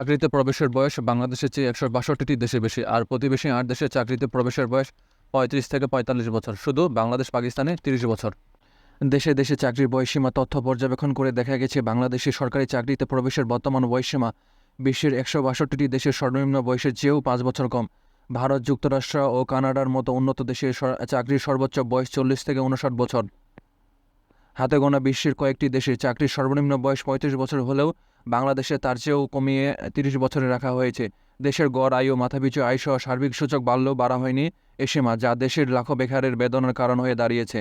চাকরিতে প্রবেশের বয়স বাংলাদেশের চেয়ে একশো বাষট্টিটি দেশে বেশি, আর প্রতিবেশী আট দেশে চাকরিতে প্রবেশের বয়স পঁয়ত্রিশ থেকে পঁয়তাল্লিশ বছর। শুধু বাংলাদেশ, পাকিস্তানে তিরিশ বছর। দেশে দেশে চাকরির বয়সীমা তথ্য পর্যবেক্ষণ করে দেখা গেছে, বাংলাদেশে সরকারি চাকরিতে প্রবেশের বর্তমান বয়সীমা বিশ্বের একশো বাষট্টিটি দেশের সর্বনিম্ন বয়সের চেয়েও পাঁচ বছর কম। ভারত, যুক্তরাষ্ট্র ও কানাডার মতো উন্নত দেশে চাকরির সর্বোচ্চ বয়স চল্লিশ থেকে উনষাট বছর। হাতে গোনা বিশ্বের কয়েকটি দেশে চাকরির সর্বনিম্ন বয়স পঁয়ত্রিশ বছর হলেও বাংলাদেশে তার চেয়েও কমিয়ে তিরিশ বছরে রাখা হয়েছে। দেশের গড়, আয়ু, মাথাপিছু, আয়সহ সার্বিক সূচক বাড়লেও বাড়া হয়নি এ সীমা যা দেশের লাখো বেকারের বেদনার কারণ হয়ে দাঁড়িয়েছে।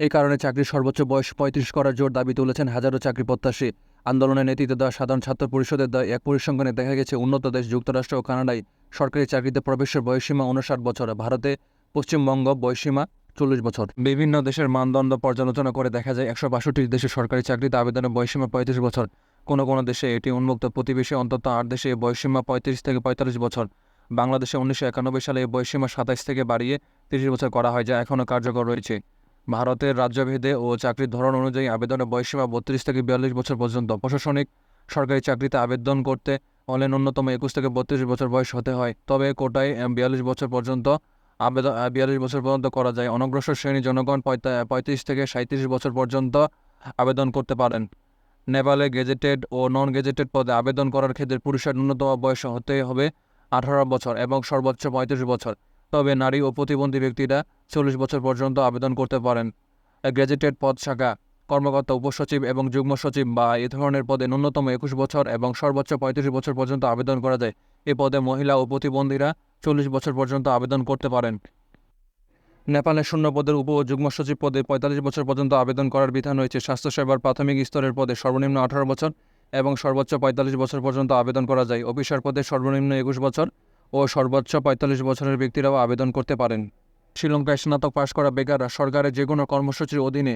এই কারণে চাকরির সর্বোচ্চ বয়স পঁয়ত্রিশ করার জোর দাবি তুলেছেন হাজারো চাকরি প্রত্যাশী। আন্দোলনের নেতৃত্ব দেওয়া সাধারণ ছাত্র পরিষদের দেওয়া এক পরিসংখ্যানে দেখা গেছে, উন্নত দেশ যুক্তরাষ্ট্র ও কানাডায় সরকারি চাকরিতে প্রবেশের বয়সীমা উনষাট বছর। ভারতে পশ্চিমবঙ্গ বয়সীমা চল্লিশ বছর। বিভিন্ন দেশের মানদণ্ড পর্যালোচনা করে দেখা যায় একশো বাষট্টি দেশে সরকারি চাকরিতে আবেদনের বয়সীমা পঁয়ত্রিশ বছর। কোনো কোনো দেশে এটি উন্মুক্ত, প্রতিবেশী, অন্তত আট দেশে বয়সীমা পঁয়ত্রিশ থেকে পঁয়তাল্লিশ বছর। বাংলাদেশে উনিশশো একানব্বই সালে এই বয়সীমা সাতাইশ থেকে বাড়িয়ে তিরিশ বছর করা হয়, যা এখনও কার্যকর রয়েছে। ভারতের রাজ্যভেদে ও চাকরির ধরন অনুযায়ী আবেদনের বয়সীমা বত্রিশ থেকে বিয়াল্লিশ বছর পর্যন্ত। প্রশাসনিক, সরকারি চাকরিতে আবেদন করতে হলে ন্যূনতম একুশ থেকে বত্রিশ বছর বয়স হতে হয়। তবে কোটায় বিয়াল্লিশ বছর পর্যন্ত আবেদন বিয়াল্লিশ বছর পর্যন্ত করা যায়। অনগ্রসর শ্রেণি জনগণ পঁয়তা- পঁয়ত্রিশ থেকে সাঁত্রিশ বছর পর্যন্ত আবেদন করতে পারেন। নেপালে গেজেটেড ও নন গেজেটেড পদে আবেদন করার ক্ষেত্রে পুরুষের ন্যূনতম বয়স হতে হবে আঠারো বছর এবং সর্বোচ্চ পঁয়ত্রিশ বছর। তবে নারী ও প্রতিবন্ধী ব্যক্তিরা চল্লিশ বছর পর্যন্ত আবেদন করতে পারেন। গ্র্যাজুয়েটেড পদ শাখা, কর্মকর্তা, উপসচিব এবং যুগ্ম সচিব বা এ ধরনের পদে ন্যূনতম একুশ বছর এবং সর্বোচ্চ পঁয়ত্রিশ বছর পর্যন্ত আবেদন করা যায়। এ পদে মহিলা ও প্রতিবন্ধীরা চল্লিশ বছর পর্যন্ত আবেদন করতে পারেন। নেপালের শূন্য পদের উপ যুগ্ম সচিব পদে পঁয়তাল্লিশ বছর পর্যন্ত আবেদন করার বিধান রয়েছে স্বাস্থ্যসেবার প্রাথমিক স্তরের পদে সর্বনিম্ন আঠারো বছর এবং সর্বোচ্চ পঁয়তাল্লিশ বছর পর্যন্ত আবেদন করা যায়। অফিসার পদে সর্বনিম্ন একুশ বছর ও সর্বোচ্চ পঁয়তাল্লিশ বছরের ব্যক্তিরাও আবেদন করতে পারেন। শ্রীলঙ্কায় স্নাতক পাশ করা বেকাররা সরকারের যে কোনো কর্মসূচির অধীনে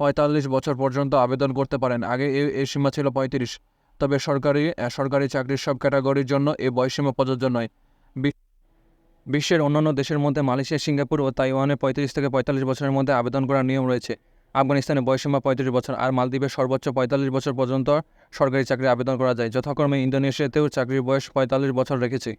পঁয়তাল্লিশ বছর পর্যন্ত আবেদন করতে পারেন। আগে এ এই সীমা ছিল পঁয়ত্রিশ, তবে সরকারি সরকারি চাকরির সব ক্যাটাগরির জন্য এ বয়সীমা প্রযোজ্য নয়। বিশ্বের অন্যান্য দেশের মধ্যে মালয়েশিয়া, সিঙ্গাপুর ও তাইওয়ানে পঁয়ত্রিশ থেকে পঁয়তাল্লিশ বছরের মধ্যে আবেদন করার নিয়ম রয়েছে। আফগানিস্তানে বয়সীমা পঁয়ত্রিশ বছর আর মালদ্বীপে সর্বোচ্চ পঁয়তাল্লিশ বছর পর্যন্ত সরকারি চাকরি আবেদন করা যায়। যথাক্রমে ইন্দোনেশিয়াতেও চাকরির বয়স পঁয়তাল্লিশ বছর রেখেছে।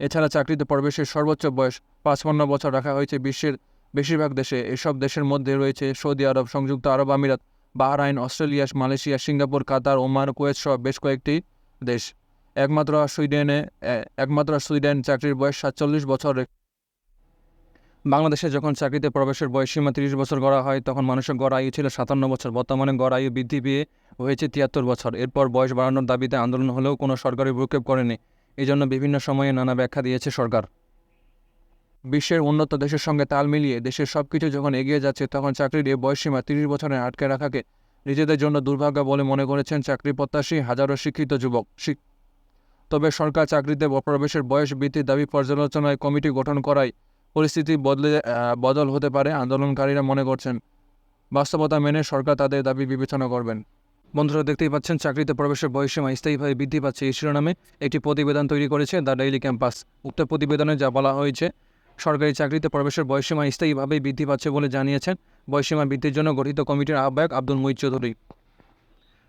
এছাড়া চাকরিতে প্রবেশের সর্বোচ্চ বয়স পাঁচপান্ন বছর রাখা হয়েছে বিশ্বের বেশিরভাগ দেশে। এসব দেশের মধ্যে রয়েছে সৌদি আরব, সংযুক্ত আরব আমিরাত, Bahrain, Australia, Malaysia, Singapore, Qatar Oman Kuwait সহ বেশ কয়েকটি দেশ। একমাত্র সুইডেনে একমাত্র সুইডেন চাকরির বয়স সাতচল্লিশ বছর বাংলাদেশে যখন চাকরিতে প্রবেশের বয়স সীমা তিরিশ বছর গড়া হয়, তখন মানুষের গড় আয়ু ছিল সাতান্ন বছর। বর্তমানে গড় আয়ু বৃদ্ধি পেয়ে হয়েছে তিয়াত্তর বছর। এরপর বয়স বাড়ানোর দাবিতে আন্দোলন হলেও কোনো সরকারি ভ্রুক্ষেপ করেনি। এই জন্য বিভিন্ন সময়ে নানা ব্যাখ্যা দিয়েছে সরকার। বিশ্বের উন্নত দেশের সঙ্গে তাল মিলিয়ে দেশের সব কিছু যখন এগিয়ে যাচ্ছে, তখন চাকরির এই বয়সসীমা তিরিশ বছরে আটকে রাখাকে নিজেদের জন্য দুর্ভাগ্য বলে মনে করেছেন চাকরি প্রত্যাশী হাজারো শিক্ষিত যুবক তবে সরকার চাকরিতে প্রবেশের বয়স বৃদ্ধির দাবি পর্যালোচনায় কমিটি গঠন করায় পরিস্থিতি বদলে বদল হতে পারে, আন্দোলনকারীরা মনে করছেন। বাস্তবতা মেনে সরকার তাদের দাবি বিবেচনা করবেন। বন্ধুরা, দেখতেই পাচ্ছেন, চাকরিতে প্রবেশের বয়সসীমা স্থায়ীভাবে বৃদ্ধি পাচ্ছে। এই শিরোনামে একটি প্রতিবেদন তৈরি করেছে দ্য ডেইলি ক্যাম্পাস। উক্ত প্রতিবেদনে যা বলা হয়েছে, সরকারি চাকরিতে প্রবেশের বয়সসীমা স্থায়ীভাবেই বৃদ্ধি পাচ্ছে বলে জানিয়েছেন। বয়সসীমা বৃদ্ধির জন্য গঠিত কমিটির আহ্বায়ক আব্দুল মুইজ চৌধুরী।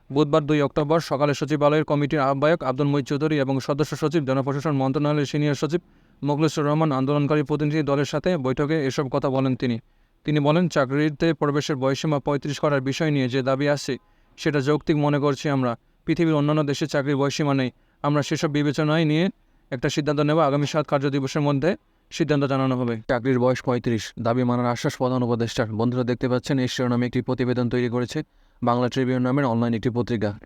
বুধবার দুই অক্টোবর সকালে সচিবালয়ের কমিটির আহ্বায়ক আব্দুল মুইজ চৌধুরী এবং সদস্য সচিব, জনপ্রশাসন মন্ত্রণালয়ের সিনিয়র সচিব মোখলেসুর রহমান আন্দোলনকারী প্রতিনিধি দলের সাথে বৈঠকে এসব কথা বলেন তিনি। তিনি বলেন, চাকরিতে প্রবেশের বয়সীমা পঁয়ত্রিশ করার বিষয় নিয়ে যে দাবি আসছে সেটা যৌক্তিক মনে করছি আমরা। পৃথিবীর অন্যান্য দেশে চাকরির বয়সীমা নেই। আমরা সেসব বিবেচনায় নিয়ে একটা সিদ্ধান্ত নেব আগামী সাত কার্য দিবসের মধ্যে, সিদ্ধান্ত জানানো হবে। চাকরির বয়স পঁয়ত্রিশ, দাবি মানার আশ্বাস প্রধান উপদেষ্টার। বন্ধুরা দেখতে পাচ্ছেন, এই শিরোনামে একটি প্রতিবেদন তৈরি করেছে বাংলা ট্রিবিউন নামের অনলাইন একটি পত্রিকা।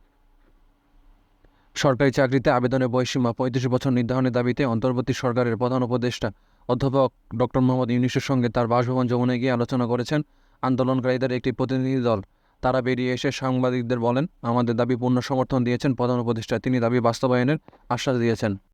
সরকারি চাকরিতে আবেদনের বয়সীমা পঁয়ত্রিশ বছর নির্ধারণের দাবিতে অন্তর্বর্তী সরকারের প্রধান উপদেষ্টা অধ্যাপক ডক্টর মোহাম্মদ ইউনিসের সঙ্গে তার বাসভবন যমুনায় গিয়ে আলোচনা করেছেন আন্দোলনকারীদের একটি প্রতিনিধি দল। তারা বেরিয়ে এসে সাংবাদিকদের বলেন, আমাদের দাবি পূর্ণ সমর্থন দিয়েছেন প্রধান উপদেষ্টা। তিনি দাবি বাস্তবায়নের আশ্বাস দিয়েছেন।